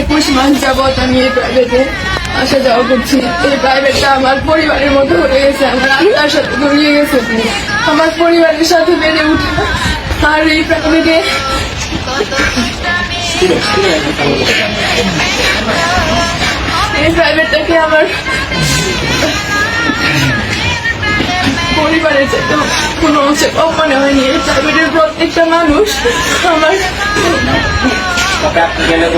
একুশ মাস যাবৎ আমি এই প্রাইভেটে আসা যাওয়া করছি। এই প্রাইভেটটা আমার পরিবারের মতো হয়ে গেছে, আমার আত্মার সাথে জড়িয়ে গেছে আমার পরিবারের সাথে বেড়ে উঠে আর এই প্রাইভেটে এই প্রাইভেটটাকে আমার পরিবারের চাইতে কোনো অংশে কম মনে হয়নি। এই প্রাইভেটের প্রত্যেকটা মানুষ আমার আপনি গেলে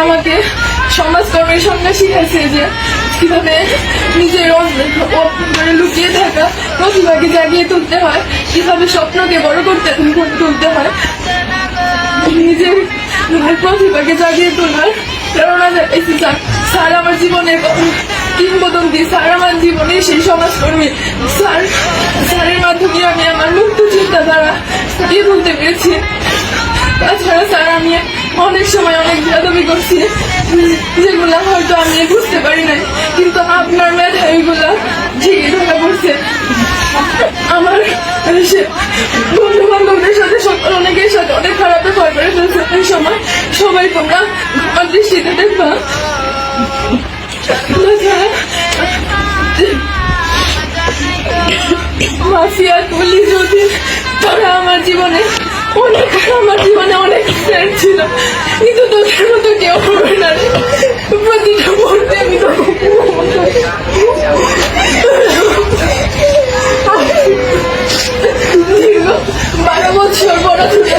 আমাকে সমাজকর্মের সঙ্গে শিখেছে যে কীভাবে নিজের মানে লুকিয়ে থাকা প্রতিভাকে জাগিয়ে তুলতে হয়, কীভাবে স্বপ্নকে বড় করতে তুলতে হয়, নিজের মানে প্রতিভাকে জাগিয়ে তোলার প্রেরণা জানাইছি স্যার স্যার আমার জীবনের কিংবদন্তি, স্যার আমার জীবনে সেই সমাজকর্মী। স্যার, স্যারের মাধ্যমে আমি আমার মুক্ত চিন্তাধারা ফুটিয়ে তুলতে পেরেছি। তাছাড়া স্যার, আমি অনেক সময় অনেক বেদবি করছি। যেগুলো হয়তো আমি বুঝতে পারি নাই, কিন্তু আপনার মেধা এগুলো ঠিকই ধরা পড়ছে। আমার বন্ধু বান্ধবদের সাথে সকল অনেকের সাথে অনেক খারাপ ব্যবহার করে ফেলছে এই সময় সবাই তোমরা দৃষ্টিতে দেখবা। মাফিয়া যদি তারা আমার জীবনে অনেক, আমার জীবনে অনেক ছিল। কিন্তু তোদের মতো কেউ হবে না। প্রতিটা মুহূর্তে আমি দীর্ঘ বারো বছর পড়াশোনা